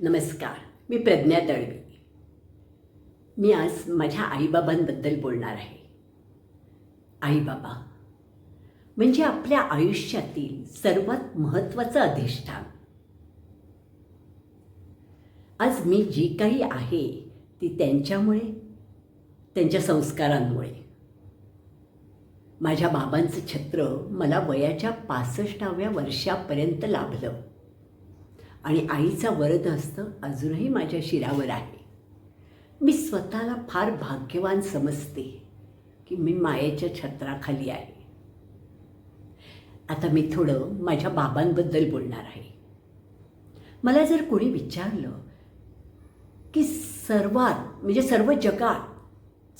नमस्कार मी प्रज्ञा दळवी मी आज माझ्या आईबाबांबद्दल बोलणार आहे. आईबाबा म्हणजे आपल्या आयुष्यातील सर्वात महत्त्वाचं अधिष्ठान. आज मी जी काही आहे ती त्यांच्यामुळे त्यांच्या संस्कारांमुळे. माझ्या बाबांचं छत्र मला वयाच्या पासष्टाव्या वर्षापर्यंत लाभलं. आणि आईचा वरद असतं अजूनही माझ्या शिरावर आहे. मी स्वतःला फार भाग्यवान समजते की मी मायेच्या छत्राखाली आहे. आता मी थोडं माझ्या बाबांबद्दल बोलणार आहे. मला जर कोणी विचारलं की सर्वात म्हणजे सर्व जगात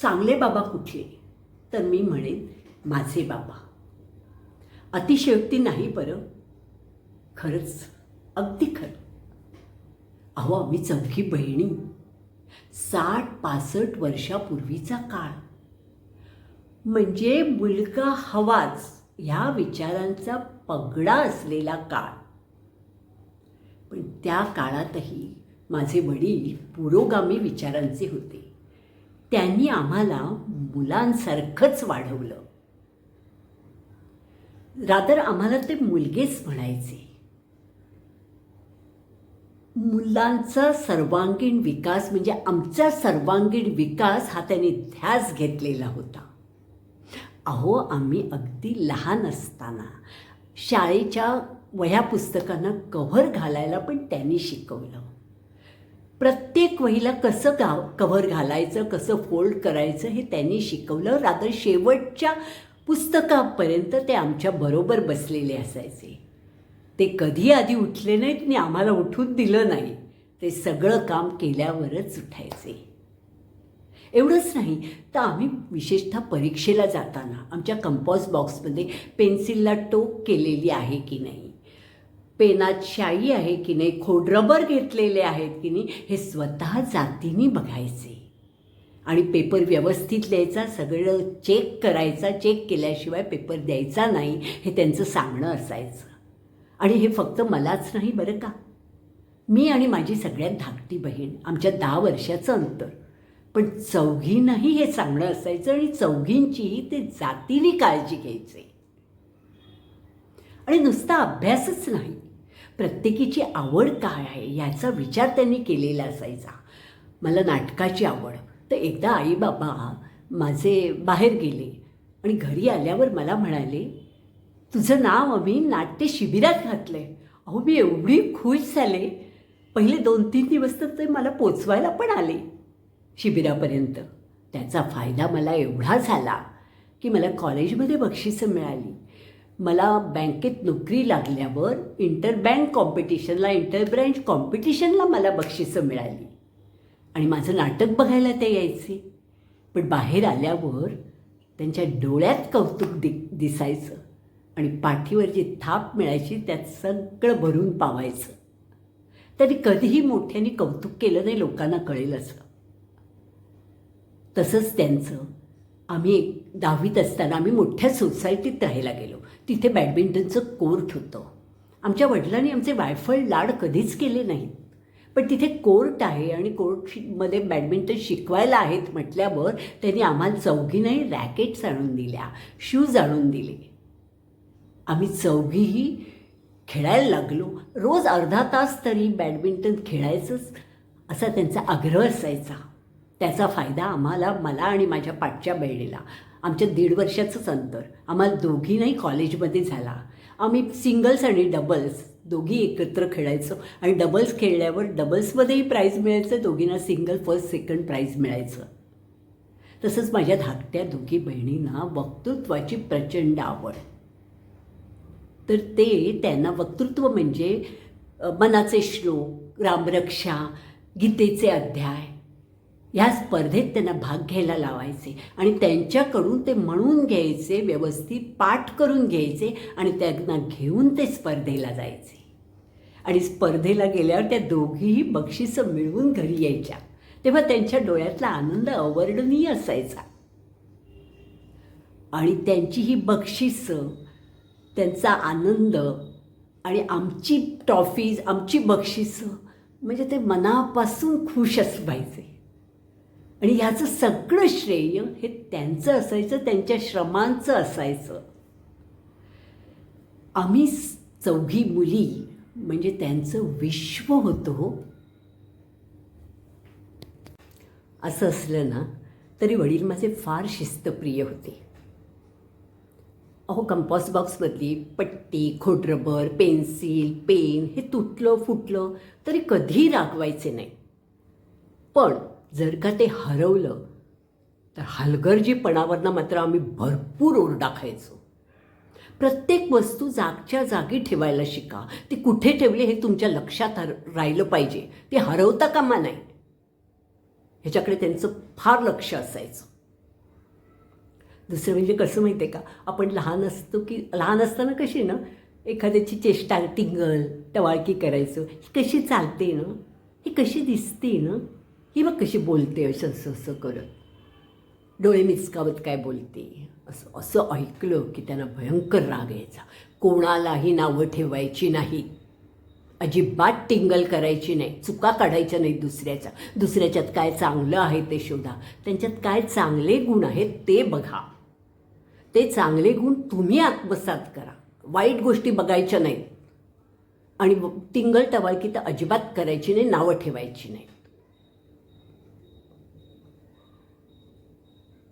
चांगले बाबा कुठले तर मी म्हणेन माझे बाबा. अतिशयोक्ती नाही बरं. खरंच अगदी खरं. अहो आम्ही चौघी बहिणी. साठ पासष्ट वर्षापूर्वीचा काळ. म्हणजे मुलगा हवाच ह्या विचारांचा पगडा असलेला काळ. पण त्या काळातही माझे वडील पुरोगामी विचारांचे होते. त्यांनी आम्हाला मुलांसारखंच वाढवलं. रादर आम्हाला ते मुलगेच म्हणायचे. मुलांचा सर्वांगीण विकास म्हणजे आमचा सर्वांगीण विकास हा त्यांनी ध्यास घेतलेला होता. अहो आम्ही अगदी लहान असताना शाळेच्या वह्या पुस्तकांना कव्हर घालायला पण त्यांनी शिकवलं. प्रत्येक वहीला कसं गाव कव्हर घालायचं कसं फोल्ड करायचं हे त्यांनी शिकवलं. रात्र शेवटच्या पुस्तकापर्यंत ते आमच्या बरोबर बसलेले असायचे. ते कधी आधी उठले नाहीत आणि आम्हाला उठून दिलं नाही. ते सगळं काम केल्यावरच उठायचे. एवढंच नाही तर आम्ही विशेषतः परीक्षेला जाताना आमच्या कंपॉज बॉक्समध्ये पेन्सिलला टोक केलेली आहे की नाही? पेनात शाई आहे की नाही? खोडरबर घेतलेले आहेत की नाही? हे स्वतः जातीने बघायचे. आणि पेपर व्यवस्थित लिहायचा सगळं चेक करायचा चेक केल्याशिवाय पेपर द्यायचा नाही हे त्यांचं सांगणं असायचं. आणि हे फक्त मलाच नाही बरं का? मी आणि माझी सगळ्यात धाकटी बहीण आमच्या दहा वर्षाचं अंतर. पण चौघींनाही हे सांगणं असायचं आणि चौघींचीही ते जातीने काळजी घ्यायचे. आणि नुसता अभ्यासच नाही. प्रत्येकीची आवड काय आहे याचा विचार त्यांनी केलेला असायचा. मला नाटकाची आवड. तर एकदा आई बाबा माझे बाहेर गेले आणि घरी आल्यावर मला म्हणाले तुझं नाव आम्ही नाट्य शिबिरात घातलं आहे अहो मी एवढी खुश झाले. पहिले दोन तीन दिवस तर ते मला पोचवायला पण आले शिबिरापर्यंत. त्याचा फायदा मला एवढा झाला की मला कॉलेजमध्ये बक्षिसं मिळाली. मला बँकेत नोकरी लागल्यावर इंटरबँक कॉम्पिटिशनला इंटरब्रँच कॉम्पिटिशनला मला बक्षिसं मिळाली. आणि माझं नाटक बघायला ते यायचे. पण बाहेर आल्यावर त्यांच्या डोळ्यात कौतुक दि दिसायचं. आणि पाठीवर जी थाप मिळायची त्यात सगळं भरून पावायचं. त्यांनी कधीही मोठ्याने कौतुक केलं नाही लोकांना कळेल असं. तसंच त्यांचं आम्ही एक दहावीत असताना आम्ही मोठ्या सोसायटीत राहायला गेलो. तिथे बॅडमिंटनचं कोर्ट होतं. आमच्या वडिलांनी आमचे वायफळ लाड कधीच केले नाहीत. पण तिथे कोर्ट आहे आणि कोर्टमध्ये बॅडमिंटन शिकवायला आहेत म्हटल्यावर त्यांनी आम्हाला चौघीनही रॅकेट्स आणून दिल्या शूज आणून दिले. आम्ही चौघीही खेळायला लागलो. रोज अर्धा तास तरी बॅडमिंटन खेळायचंच असा त्यांचा आग्रह असायचा. त्याचा फायदा आम्हाला मला आणि माझ्या पाठच्या बहिणीला. आमच्या दीड वर्षाचंच अंतर. आम्हाला दोघींनाही कॉलेजमध्ये झाला. आम्ही सिंगल्स आणि डबल्स दोघी एकत्र खेळायचो. आणि डबल्स खेळल्यावर डबल्समध्येही प्राईज मिळायचं दोघींना सिंगल फर्स्ट सेकंड प्राईज मिळायचं. तसंच माझ्या धाकट्या दोघी बहिणींना वक्तृत्वाची प्रचंड आवड. तर ते त्यांना वक्तृत्व म्हणजे मनाचे श्लोक रामरक्षा गीतेचे अध्याय ह्या स्पर्धेत त्यांना भाग घ्यायला लावायचे आणि त्यांच्याकडून ते म्हणून घ्यायचे व्यवस्थित पाठ करून घ्यायचे आणि त्यांना घेऊन ते स्पर्धेला जायचे. आणि स्पर्धेला गेल्यावर त्या दोघीही बक्षिसं मिळवून घरी यायच्या. तेव्हा त्यांच्या डोळ्यातला आनंद अवर्णनीय असायचा. आणि त्यांची ही बक्षिसं त्यांचा आनंद आणि आमची ट्रॉफीज आमची बक्षिसं म्हणजे ते मनापासून खुश असं पाहिजे आणि ह्याचं सगळं श्रेय हे त्यांचं असायचं त्यांच्या श्रमांचं असायचं. आम्ही चौघी मुली म्हणजे त्यांचं विश्व होतो. असं असलं ना तरी वडील माझे फार शिस्तप्रिय होते. अहो कंपॉस बॉक्समधली पट्टी खोडरबर पेन्सिल पेन हे तुटलं फुटलं तरी कधी रागवायचे नाही. पण जर का ते हरवलं तर हलगर्जीपणावरनं मात्र आम्ही भरपूर ओरडा खायचो. प्रत्येक वस्तू जागच्या जागी ठेवायला शिका. ती कुठे ठेवली हे तुमच्या लक्षात हर राहिलं पाहिजे. ती हरवता कामा नाही. ह्याच्याकडे त्यांचं फार लक्ष असायचं. दुसरं म्हणजे कसं माहिती आहे का? आपण लहान असतो की लहान असताना कशी ना एखाद्याची चेष्टा टिंगल टवाळकी करायचो ही कशी चालते ना ही कशी दिसते ना ही मग कशी बोलते असं असं असं करत. डोळे मिचकावत काय बोलते? असं असं ऐकलं की त्यांना भयंकर राग यायचा. कोणालाही नावं ठेवायची नाही. अजिबात टिंगल करायची नाही. चुका काढायच्या नाहीत दुसऱ्याच्या. दुसऱ्याच्यात काय चांगलं आहे ते शोधा. त्यांच्यात काय चांगले गुण आहेत ते बघा. ते चांगले गुण तुम्ही आत्मसात करा. वाईट गोष्टी बघायच्या नाहीत. आणि टिंगल टवाळकी तर अजिबात करायची नाही नावं ठेवायची नाहीत.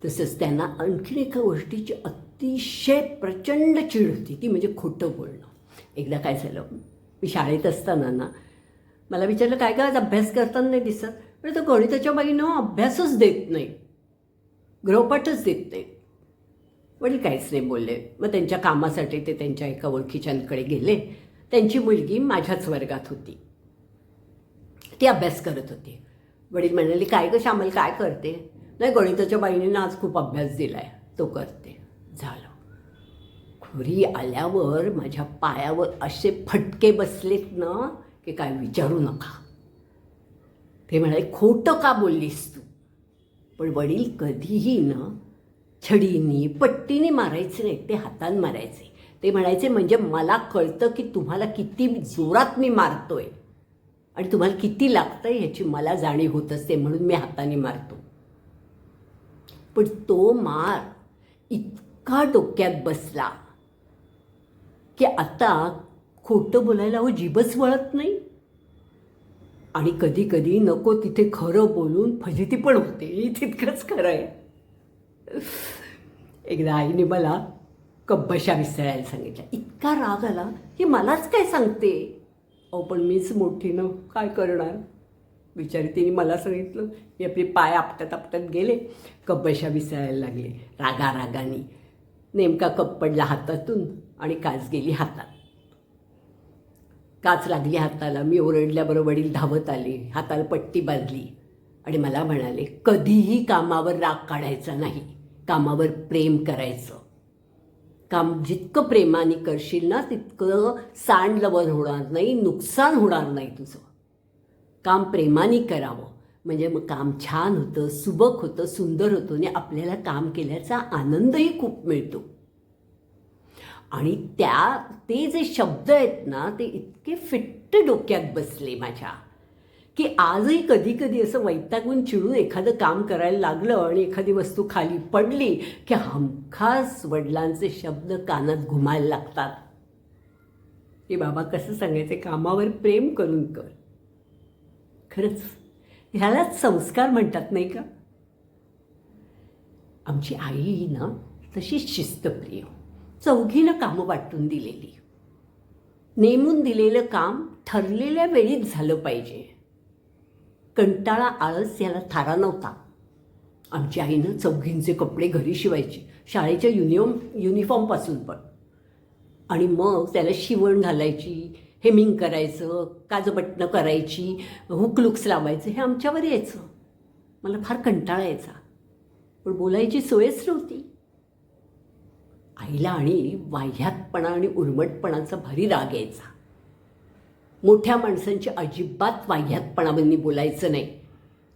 तसंच त्यांना आणखीन एका गोष्टीची अतिशय प्रचंड चीड होती ती म्हणजे खोटं बोलणं. एकदा काय झालं मी शाळेत असताना ना मला विचारलं काय काय आज अभ्यास करताना नाही दिसत? पण तो गणिताच्या बाईनं अभ्यासच देत नाही. गृहपाठच देत नाही. वडील काहीच नाही बोलले. मग त्यांच्या कामासाठी ते त्यांच्या एका ओळखीच्यांकडे गेले. त्यांची मुलगी माझ्याच वर्गात होती. ती अभ्यास करत होती. वडील म्हणाले काय ग श्यामल काय करते? नाही गणिताच्या बाईने आज खूप अभ्यास दिलाय. तो करते. झालं. घरी आल्यावर माझ्या पायावर असे फटके बसलेत ना की काय विचारू नका. ते म्हणाले खोटं का बोललीस तू? पण वडील कधीही ना छडीनी पट्टीने मारायचे नाही ते हातानं मारायचे. ते म्हणायचे म्हणजे मला कळतं की तुम्हाला किती जोरात मी मारतोय आणि तुम्हाला किती लागतं ह्याची मला जाणीव होत असते म्हणून मी हाताने मारतो. पण तो मार इतका डोक्यात बसला की आता खोटं बोलायला हो जीभच वळत नाही. आणि कधी कधी नको तिथे खरं बोलून फजिती पण होते. तितकंच खरं आहे. एकदा आईने मला कब्बशा विसरायला सांगितल्या. इतका राग आला की मलाच काय सांगते? अहो पण मीच मोठीनं काय करणार? विचारी तिने मला सांगितलं मी आपले पाय आपटत आपटत गेले कब्बशा विसरायला लागले रागा रागाने नेमका कप पडला हातातून आणि काच गेली हातात. काच लागली हाताला मी ओरडल्याबरोबर वडील धावत आले हाताला पट्टी बांधली आणि मला म्हणाले कधीही कामावर राग काढायचा नाही. कामावर प्रेम करायचं. काम जितकं प्रेमाने करशील ना तितकं सांडलवण होणार नाही नुकसान होणार नाही तुझं. काम प्रेमाने करावं. म्हणजे मग काम छान होतं सुबक होतं सुंदर होतं आणि आपल्याला काम केल्याचा आनंदही खूप मिळतो. आणि त्या ते जे शब्द आहेत ना ते इतके फिट्ट डोक्यात बसले माझ्या. की आजही कधी कधी असं वैतागून चिडून एखादं काम करायला लागलं आणि एखादी वस्तू खाली पडली की हमखास वडिलांचे शब्द कानात घुमायला लागतात. की बाबा कसं सांगायचं? कामावर प्रेम करून कर. खरंच ह्यालाच संस्कार म्हणतात नाही का? आमची आई ना तशी शिस्तप्रिय. चौघीनं कामं वाटून दिलेली. नेमून दिलेलं काम ठरलेल्या वेळीच झालं पाहिजे. कंटाळा आळस याला थारा नव्हता. आमच्या आईनं चौघींचे कपडे घरी शिवायचे शाळेच्या युनिफॉर्म युनिफॉर्मपासून पण. आणि मग त्याला शिवण घालायची हेमिंग करायचं काजबटणं करायची हुकलुक्स लावायचं हे आमच्यावर यायचं. मला फार कंटाळा यायचा. पण बोलायची सोयच नव्हती. आईला आणि वाह्यातपणा आणि उर्मटपणाचा भारी राग यायचा. मोठ्या माणसांची अजिबात वाह्यातपणामध्ये बोलायचं नाही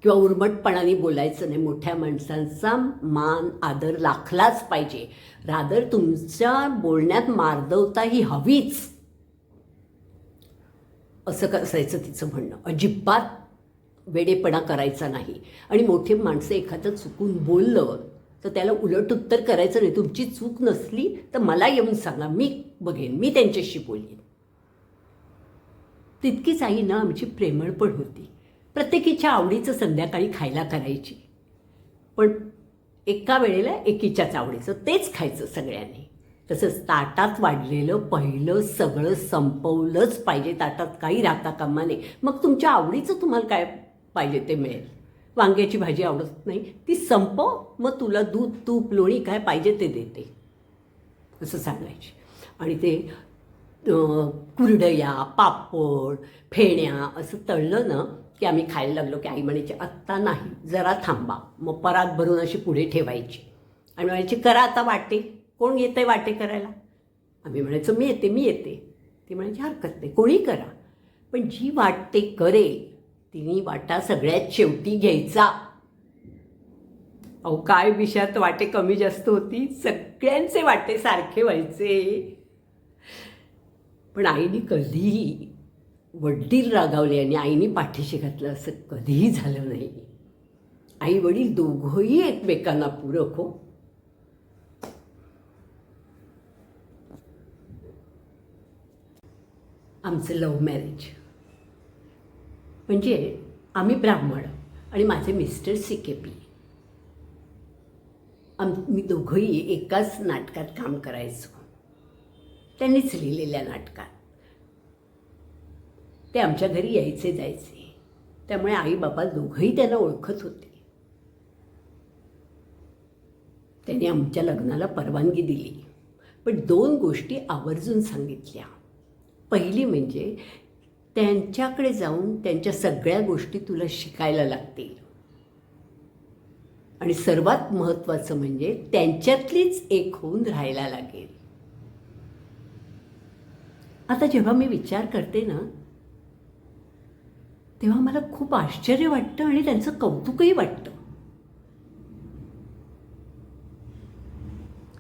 किंवा उर्मटपणाने बोलायचं नाही. मोठ्या माणसांचा मान आदर लाखलाच पाहिजे. रादर तुमच्या बोलण्यात मार्दवता ही हवीच. असं क- असायचं तिचं म्हणणं. अजिबात वेडेपणा करायचा नाही. आणि मोठी माणसं एखादं चुकून बोललं तर त्याला उलट उत्तर करायचं नाही. तुमची चूक नसली तर मला येऊन सांगा. मी बघेन. मी त्यांच्याशी बोलेन. तितकीच आई ना आमची प्रेमळ पण होती. प्रत्येकीच्या आवडीचं संध्याकाळी खायला करायची. पण एका वेळेला एकीच्याच आवडीचं तेच खायचं सगळ्यांनी. तसंच ताटात वाढलेलं पहिलं सगळं संपवलंच पाहिजे. ताटात काही राहता कामा नाही मग तुमच्या आवडीचं तुम्हाला काय पाहिजे ते मिळेल. वांग्याची भाजी आवडत नाही. ती संपव. मग तुला दूध तूप लोणी काय पाहिजे ते देते. असं सांगायची. आणि ते कुरडया पापड फेण्या असं तळलं ना की आम्ही खायला लागलो की आई म्हणायची आत्ता नाही जरा थांबा मग परात भरून अशी पुढे ठेवायची. आणि म्हणायची करा आता वाटे कोण येतंय वाटे करायला? आम्ही म्हणायचो मी येते मी येते. ती म्हणायची हरकत नाही कोणी करा. पण जी वाटते करे करेल तिने वाटा सगळ्यात शेवटी घ्यायचा. अहो काय विषयात वाटे कमी जास्त होती? सगळ्यांचे वाटे सारखे व्हायचे. पण आईने कधीही वडील रागावले आणि आईने पाठीशी घातलं असं कधीही झालं नाही. आई वडील दोघंही एकमेकांना पूरक हो. आमचं लव्ह मॅरेज म्हणजे आम्ही ब्राह्मण आणि माझे मिस्टर सी के पी आम मी दोघंही एकाच नाटकात काम करायचो. त्यांनीच लिहिलेल्या नाटकात. ते आमच्या घरी यायचे जायचे. त्यामुळे आई बाबा दोघंही त्यांना ओळखत होते. त्यांनी आमच्या लग्नाला परवानगी दिली. पण दोन गोष्टी आवर्जून सांगितल्या. पहिली म्हणजे त्यांच्याकडे जाऊन त्यांच्या सगळ्या गोष्टी तुला शिकायला लागतील. आणि सर्वात महत्त्वाचं म्हणजे त्यांच्यातलीच एक होऊन राहायला लागेल. आता जेव्हा मी विचार करते ना तेव्हा मला खूप आश्चर्य वाटतं आणि त्यांचं कौतुकही वाटतं.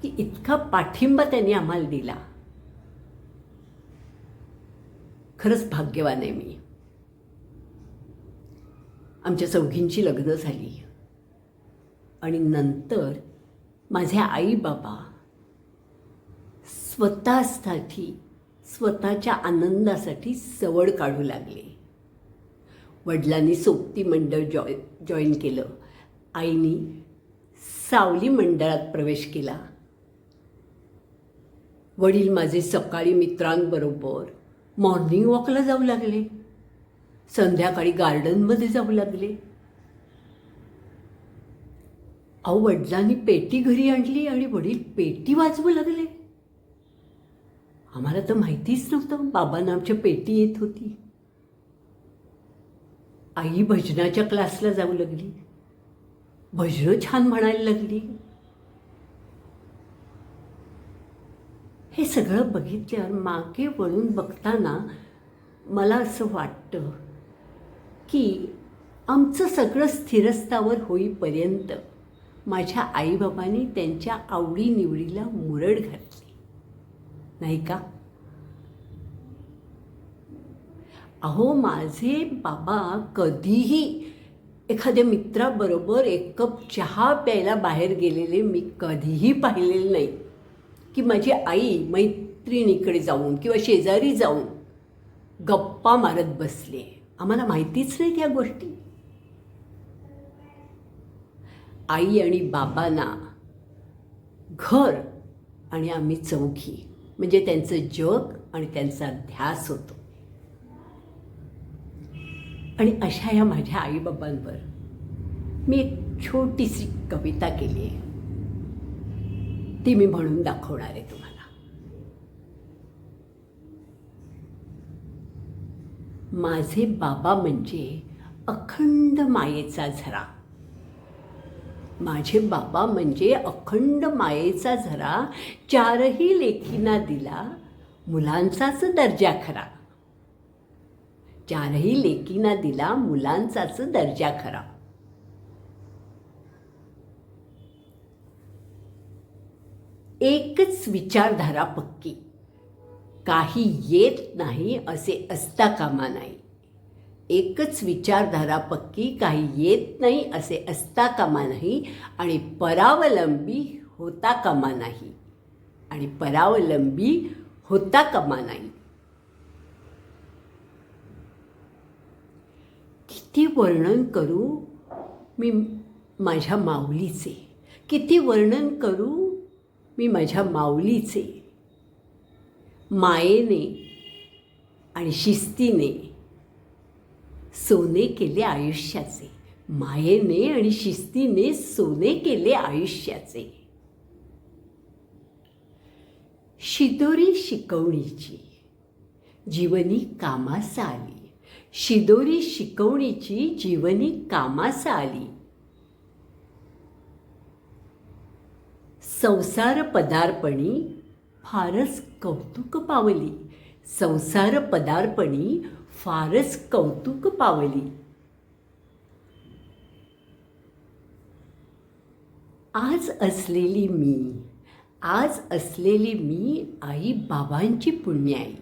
की इतका पाठिंबा त्यांनी आम्हाला दिला. खरंच भाग्यवान आहे मी. आमच्या चौघींची लग्न झाली. आणि नंतर माझे आई बाबा स्वतःसाठी स्वतःच्या आनंदासाठी सवड काढू लागले. वडिलांनी सोबती मंडळ जॉय जॉईन केलं. आईनी सावली मंडळात प्रवेश केला. वडील माझे सकाळी मित्रांबरोबर मॉर्निंग वॉकला जाऊ लागले. संध्याकाळी गार्डनमध्ये जाऊ लागले. अहो वडिलांनी पेटी घरी आणली आणि वडील पेटी वाजवू लागले. आम्हाला तर माहितीच नव्हतं. बाबांना आमच्या पेटी येत होती. आई भजनाच्या क्लासला जाऊ लागली. भजनं छान म्हणायला लागली. हे सगळं बघितल्यावर मागे वळून बघताना मला असं वाटतं की आमचं सगळं स्थिरस्थावर होईपर्यंत माझ्या आईबाबांनी त्यांच्या आवडीनिवडीला मुरड घातली. नाही का? अहो माझे बाबा कधीही एखाद्या मित्राबरोबर एक कप चहा प्यायला बाहेर गेलेले मी कधीही पाहिलेले नाही. की माझी आई मैत्रिणीकडे जाऊन किंवा शेजारी जाऊन गप्पा मारत बसले. आम्हाला माहितीच नाही त्या गोष्टी. आई आणि बाबांना घर आणि आम्ही चौघी. म्हणजे त्यांचं जग आणि त्यांचा ध्यास होतो. आणि अशा या माझ्या आईबाबांवर मी एक छोटीशी कविता केली आहे. ती मी म्हणून दाखवणार आहे तुम्हाला. माझे बाबा म्हणजे अखंड मायेचा झरा. माझे बाबा म्हणजे अखंड मायेचा झरा चारही लेखींना दिला मुलांचाच दर्जा खरा. चारही लेकींना दिला मुलांचाच दर्जा खरा. एकच विचारधारा पक्की. काही येत नाही असे असता कामा नाही. एकच विचारधारा पक्की काही येत नाही असे असता कामा नाही आणि परावलंबी होता कामा नाही. आणि परावलंबी होता कामा नाही. किती वर्णन करू मी माझ्या माऊलीचे? किती वर्णन करू मी माझ्या माऊलीचे? मायेने आणि शिस्तीने सोने केले आयुष्याचे. मायेने आणि शिस्तीने सोने केले आयुष्याचे. शिदोरी शिकवणीची. जीवनी कामास आली शिदोरी शिकवणीची जीवनी कामास आली संसार पदार्पणी फारच कौतुक पावली. संसार पदार्पणी फारच कौतुक पावली. आज असलेली मी आज असलेली मी आई बाबांची पुण्याई.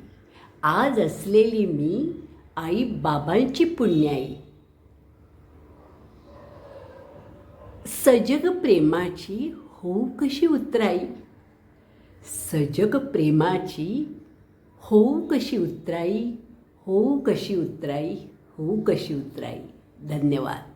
आज असलेली मी आई बाबांची पुण्याई. सजग प्रेमाची हो कशी उतराई? सजग प्रेमाची हो कशी उतराई? हो कशी उतराई? होऊ कशी उतराई? धन्यवाद.